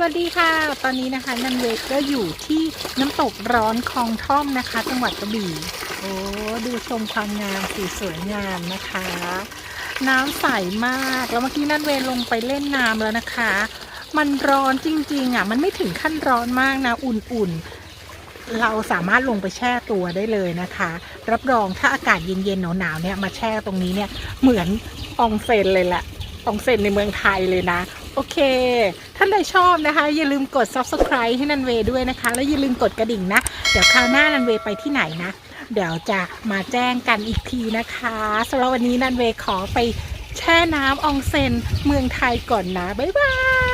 สวัสดีค่ะ ตอนนี้นะคะนันเวกก็อยู่ที่น้ำตกร้อนคลองท่อมนะคะ จังหวัดกระบี่ โอ้ดูชมความงามสีสวยงามนะคะ น้ำใสมากแล้วเมื่อกี้นันเวลงไปเล่นน้ำแล้วนะคะ มันร้อนจริงๆอะมันไม่ถึงขั้นร้อนมากนะอุ่นๆ เราสามารถลงไปแช่ตัวได้เลยนะคะ รับรองถ้าอากาศเย็นๆหนาวๆเนี่ยมาแช่ตรงนี้เนี่ยเหมือนอองเซนเลยแหละอองเซนในเมืองไทยเลยนะ โอเค ท่านใดชอบนะคะ อย่าลืมกด subscribe ให้นันเวย์ด้วยนะคะ แล้วอย่าลืมกดกระดิ่งนะ เดี๋ยวคราวหน้านันเวย์ไปที่ไหนนะ เดี๋ยวจะมาแจ้งกันอีกทีนะคะสำหรับวันนี้นันเวย์ขอไปแช่น้ำอองเซนเมืองไทยก่อนนะ บ๊ายบาย